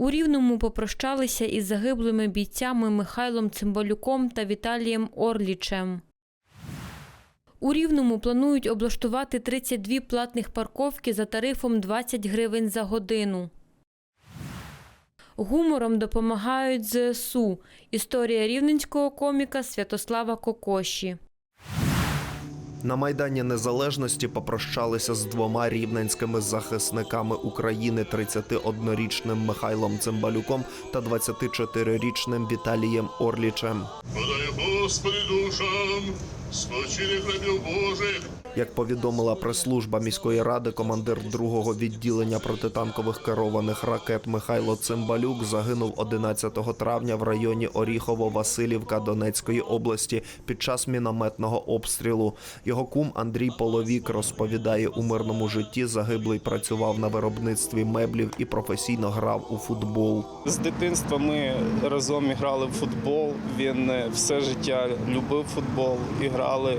У Рівному попрощалися із загиблими бійцями Михайлом Цимбалюком та Віталієм Орлічем. У Рівному планують облаштувати 32 платних парковки за тарифом 20 гривень за годину. Гумором допомагають ЗСУ. Історія рівненського коміка Святослава Кокоші. На Майдані Незалежності попрощалися з двома рівненськими захисниками України 31-річним Михайлом Цимбалюком та 24-річним Віталієм Орлічем. Подай, Господи, душам, спочинок рабів Божих, Як повідомила прес-служба міської ради, командир другого відділення протитанкових керованих ракет Михайло Цимбалюк загинув 11 травня в районі Оріхово-Василівка Донецької області під час мінометного обстрілу. Його кум Андрій Половік розповідає, у мирному житті загиблий працював на виробництві меблів і професійно грав у футбол. З дитинства ми разом грали в футбол. Він е, все життя любив футбол і грали.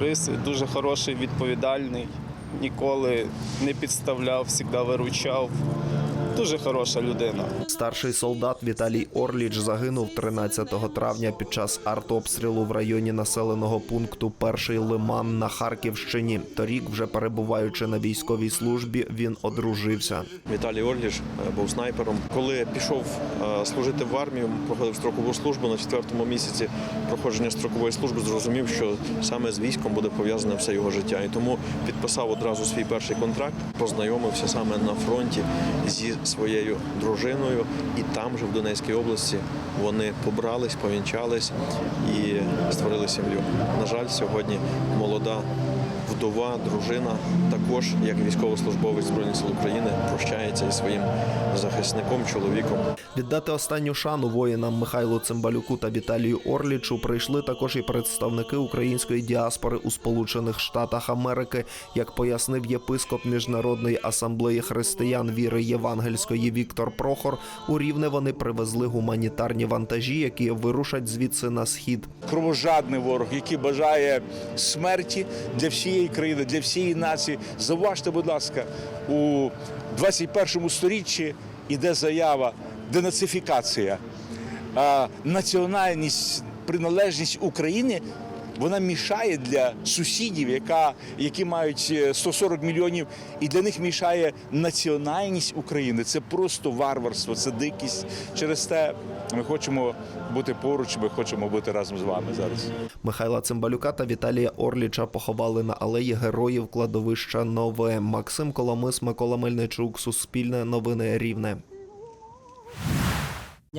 Рис дуже хороший, відповідальний, ніколи не підставляв, завжди виручав. Дуже хороша людина. Старший солдат Віталій Орліч загинув 13 травня під час артобстрілу в районі населеного пункту Перший Лиман на Харківщині. Торік, вже перебуваючи на військовій службі, він одружився. Віталій Орліш е, був снайпером. Коли пішов е, служити в армію, проходив строкову службу на четвертому місяці проходження строкової служби, зрозумів, що саме з військом буде пов'язане все його життя. І тому підписав одразу свій перший контракт, познайомився саме на фронті зі своєю дружиною, і там же в Донецькій області вони побрались, повінчались і створили сім'ю. На жаль, сьогодні молода вдова, дружина також, як військовослужбовець Збройних сил України, прощається із своїм захисником, чоловіком. Віддати останню шану воїнам Михайлу Цимбалюку та Віталію Орлічу прийшли також і представники української діаспори у Сполучених Штатах Америки. Як пояснив єпископ Міжнародної асамблеї християн віри Євангельської Віктор Прохор, у Рівне вони привезли гуманітарні вантажі, які вирушать звідси на схід. кровожадний ворог, який бажає смерті для всієї країни, для всієї нації. Заважте, будь ласка, у 21 сторіччі іде заява денацифікація. Національність, приналежність України. Вона мішає для сусідів, яка, які мають е, 140 мільйонів, і для них мішає національність України. Це просто варварство, це дикість. Через те ми хочемо бути поруч, ми хочемо бути разом з вами зараз. Михайла Цимбалюка та Віталія Орліча поховали на алеї героїв кладовища Нове. Максим Коломис, Микола Мельничук, Суспільне новини Рівне.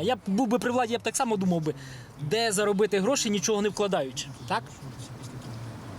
Я б був би при владі, я б так само думав би, де заробити гроші, нічого не вкладаючи. Так?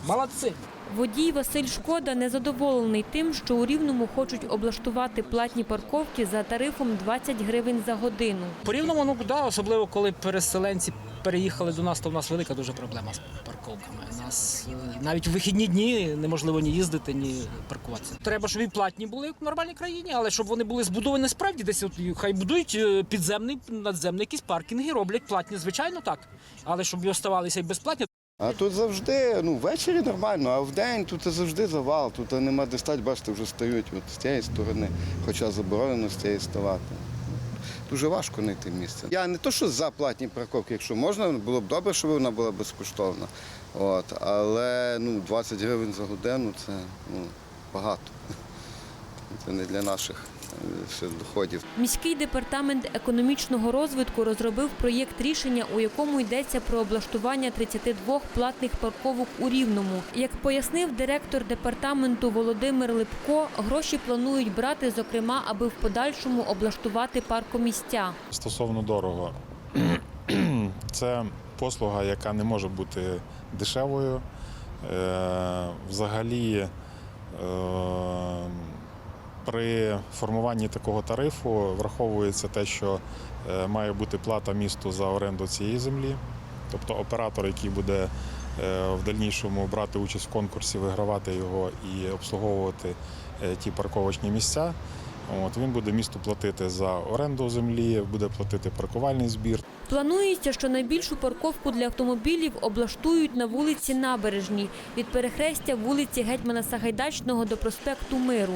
Молодці. Водій Василь Шкода незадоволений тим, що у Рівному хочуть облаштувати платні парковки за тарифом 20 гривень за годину. По рівному, ну да, особливо коли переселенці переїхали до нас, то в нас велика дуже проблема з парковками. У нас е, навіть в вихідні дні неможливо ні їздити, ні паркуватися. Треба, щоб і платні були в нормальній країні, але щоб вони були збудовані справді десь. От, хай будують е, підземний, надземний якісь паркінги, роблять платні, звичайно, так. Але щоб і оставалися і безплатні, А тут завжди, ну ввечері нормально, а вдень тут завжди завал, тут нема де стати, бачите, вже стають от з цієї сторони, хоча заборонено з цієї ставати. Дуже важко знайти місце. Я не то, що за платні парковки, якщо можна, було б добре, щоб вона була безкоштовна. От, але ну, 20 гривень за годину це ну, багато. Це не для наших доходів. Міський департамент економічного розвитку розробив проєкт рішення, у якому йдеться про облаштування 32 платних парковок у Рівному. Як пояснив директор департаменту Володимир Липко, гроші планують брати, зокрема, аби в подальшому облаштувати паркомістя. Стосовно дорого, це послуга, яка не може бути дешевою. Е, Взагалі, е, при формуванні такого тарифу враховується те, що е, має бути плата місту за оренду цієї землі. Тобто оператор, який буде е, в дальнішому брати участь в конкурсі, вигравати його і обслуговувати е, ті парковочні місця. От, він буде місту платити за оренду землі, буде платити паркувальний збір. Планується, що найбільшу парковку для автомобілів облаштують на вулиці Набережній від перехрестя вулиці Гетьмана Сагайдачного до проспекту Миру.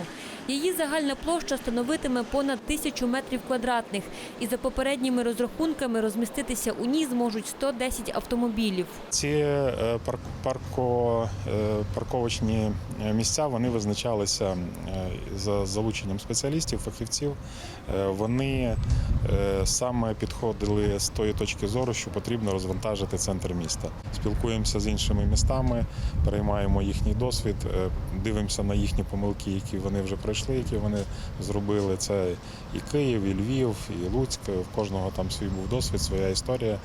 Її загальна площа становитиме понад тисячу метрів квадратних, і за попередніми розрахунками розміститися у ній зможуть 110 автомобілів. Ці е, парко, е, парковочні е, місця вони визначалися за залученням спеціалістів, фахівців. Вони саме підходили з тої точки зору, що потрібно розвантажити центр міста. Спілкуємося з іншими містами, переймаємо їхній досвід, дивимося на їхні помилки, які вони вже пройшли, які вони зробили. Це і Київ, і Львів, і Луцьк. В кожного там свій був досвід, своя історія.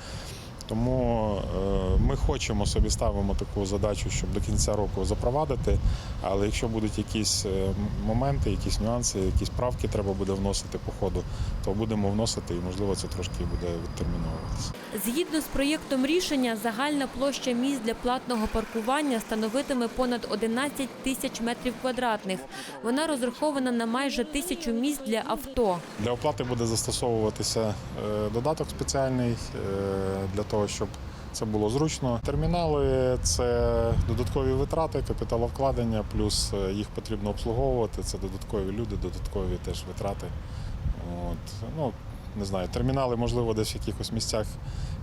Тому е, ми хочемо собі ставимо таку задачу, щоб до кінця року запровадити. Але якщо будуть якісь е, моменти, якісь нюанси, якісь правки треба буде вносити по ходу, то будемо вносити і можливо це трошки буде відтерміновуватися. Згідно з проєктом рішення, загальна площа місць для платного паркування становитиме понад 11 тисяч метрів квадратних. Вона розрахована на майже тисячу місць для авто. Для оплати буде застосовуватися е, додаток спеціальний для того, щоб це було зручно. Термінали це додаткові витрати, капіталовкладення, плюс е, їх потрібно обслуговувати. Це додаткові люди, додаткові теж витрати. От. Ну, не знаю, термінали, можливо, десь в якихось місцях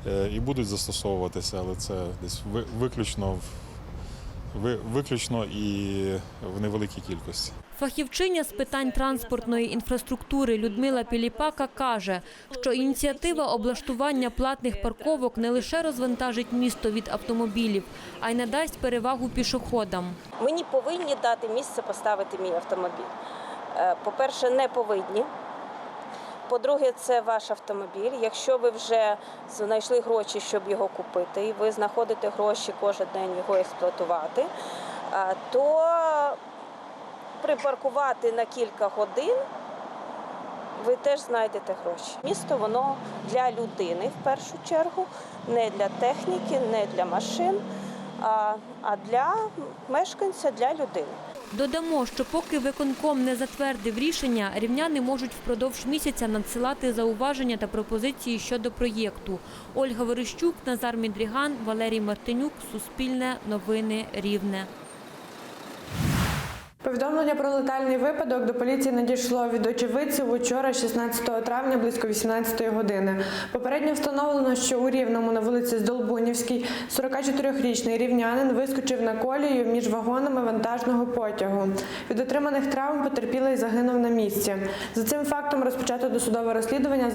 е, і будуть застосовуватися, але це десь виключно, виключно і в невеликій кількості. Фахівчиня з питань транспортної інфраструктури Людмила Піліпака каже, що ініціатива облаштування платних парковок не лише розвантажить місто від автомобілів, а й надасть перевагу пішоходам. Мені повинні дати місце поставити мій автомобіль. Е, По-перше, не повинні. По-друге, це ваш автомобіль. Якщо ви вже знайшли гроші, щоб його купити, і ви знаходите гроші кожен день його експлуатувати, то припаркувати на кілька годин ви теж знайдете гроші. Місто воно для людини в першу чергу, не для техніки, не для машин, а, а для мешканця, для людини. Додамо, що поки виконком не затвердив рішення, рівняни можуть впродовж місяця надсилати зауваження та пропозиції щодо проєкту. Ольга Верещук, Назар Мідріган, Валерій Мартинюк, Суспільне, Новини Рівне. Повідомлення про летальний випадок до поліції надійшло від очевидців учора, 16 травня, близько 18 години. Попередньо встановлено, що у Рівному на вулиці Здолбунівській 44-річний рівнянин вискочив на колію між вагонами вантажного потягу. Від отриманих травм потерпілий загинув на місці. За цим фактом розпочато досудове розслідування.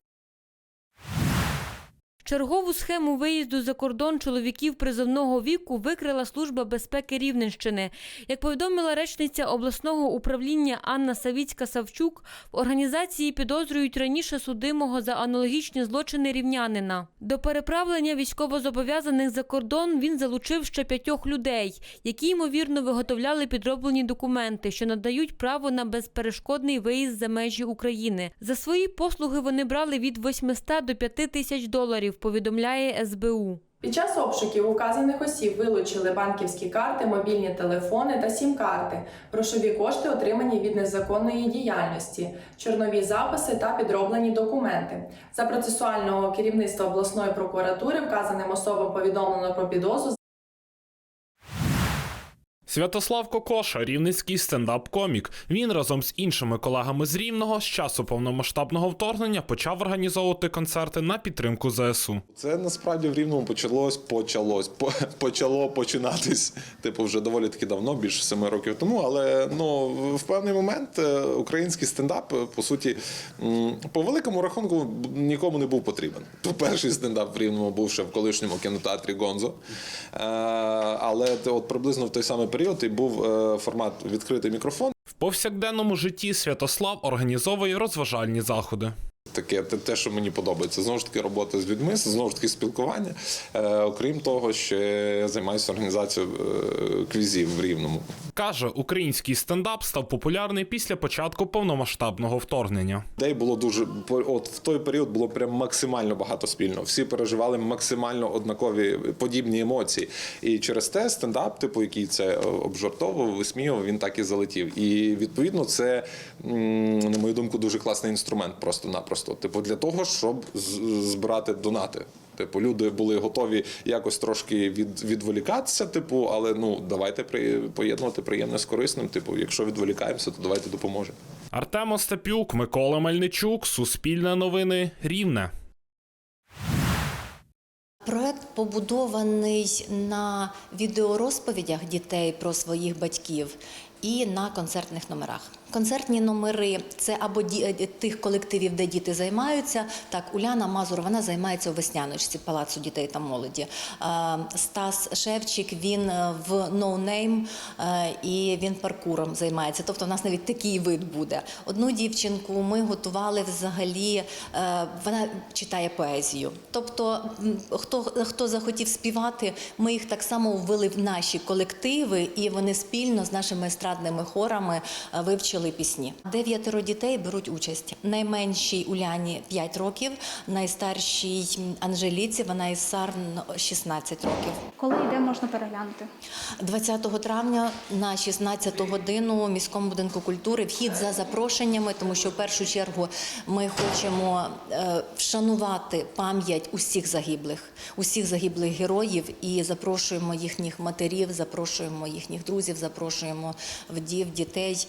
Чергову схему виїзду за кордон чоловіків призовного віку викрила Служба безпеки Рівненщини. Як повідомила речниця обласного управління Анна Савіцька-Савчук, в організації підозрюють раніше судимого за аналогічні злочини рівнянина. До переправлення військовозобов'язаних за кордон він залучив ще п'ятьох людей, які ймовірно виготовляли підроблені документи, що надають право на безперешкодний виїзд за межі України. За свої послуги вони брали від 800 до 5 тисяч доларів, повідомляє СБУ. Під час обшуків указаних осіб вилучили банківські карти, мобільні телефони та сім-карти, грошові кошти, отримані від незаконної діяльності, чорнові записи та підроблені документи. За процесуального керівництва обласної прокуратури вказаним особам повідомлено про підозру Святослав Кокоша, рівненський стендап-комік. Він разом з іншими колегами з Рівного з часу повномасштабного вторгнення почав організовувати концерти на підтримку ЗСУ. Це насправді в рівному почалось, почалось, по- почало починатись. Типу, вже доволі таки давно, більше семи років тому. Але ну в певний момент е, український стендап, е, по суті, по великому рахунку нікому не був потрібен. То перший стендап в рівному був ще в колишньому кінотеатрі Гонзо. Е, Але от приблизно в той самий період і був е, формат відкритий мікрофон. В повсякденному житті Святослав організовує розважальні заходи. Таке те, те, що мені подобається. Знову ж таки, робота з людьми, знову ж таки, спілкування. Е, окрім того, ще я займаюся організацією е, квізів в Рівному. Каже, український стендап став популярний після початку повномасштабного вторгнення. Людей було дуже от в той період було прям максимально багато спільного. Всі переживали максимально однакові подібні емоції. І через те стендап, типу, який це обжартовував, висміював, він так і залетів. І відповідно, це на мою думку дуже класний інструмент, просто-напросто. Типу, для того, щоб збирати донати. Типу, люди були готові якось трошки від, відволікатися, типу, але ну давайте при, поєднувати приємне з корисним. Типу, якщо відволікаємося, то давайте допоможемо. Артем Остапюк, Микола Мельничук, Суспільне новини, Рівне. Проект побудований на відеорозповідях дітей про своїх батьків і на концертних номерах. Концертні номери це або е, тих колективів, де діти займаються. Так, Уляна Мазур вона займається у весняночці палацу дітей та молоді. Стас Шевчик він е, в No Name е, і він паркуром займається. Тобто, у нас навіть такий вид буде. Одну дівчинку ми готували взагалі. Вона читає поезію. Тобто, хто хто захотів співати, ми їх так само ввели в наші колективи, і вони спільно з нашими естрадними хорами е, вивчили пісні. Дев'ятеро дітей беруть участь. Найменшій Уляні 5 років, найстаршій Анжеліці, вона із Сарн 16 років. Коли йде, можна переглянути. 20 травня на 16 годину в міському будинку культури вхід за запрошеннями, тому що в першу чергу ми хочемо е, вшанувати пам'ять усіх загиблих, усіх загиблих героїв і запрошуємо їхніх матерів, запрошуємо їхніх друзів, запрошуємо вдів, дітей.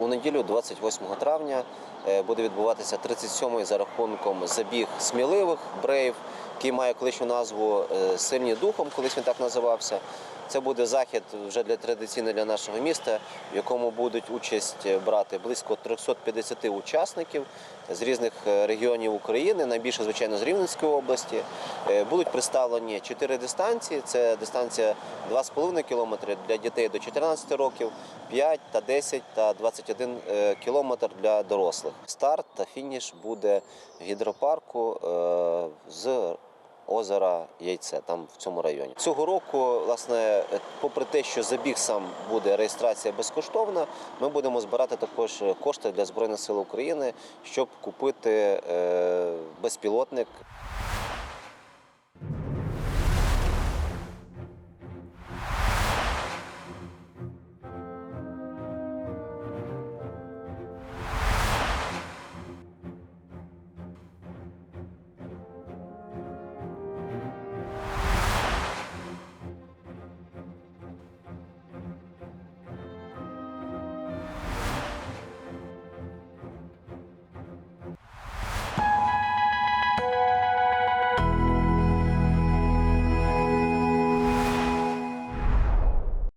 У неділю, 28 травня, е, буде відбуватися 37-й за рахунком забіг сміливих брейв, який має колишню назву е, Сильні духом, колись він так називався. Це буде захід вже для традиційний для нашого міста, в якому будуть участь брати близько 350 учасників з різних е, регіонів України, найбільше, звичайно, з Рівненської області. Е, Будуть представлені чотири дистанції. Це дистанція 2,5 кілометри для дітей до 14 років, 5 та 10 та 21 е, кілометр для дорослих. Старт та фініш буде в гідропарку е, з озера Яйце, там в цьому районі. Цього року, власне, попри те, що забіг сам буде реєстрація безкоштовна, ми будемо збирати також кошти для Збройних сил України, щоб купити е, безпілотник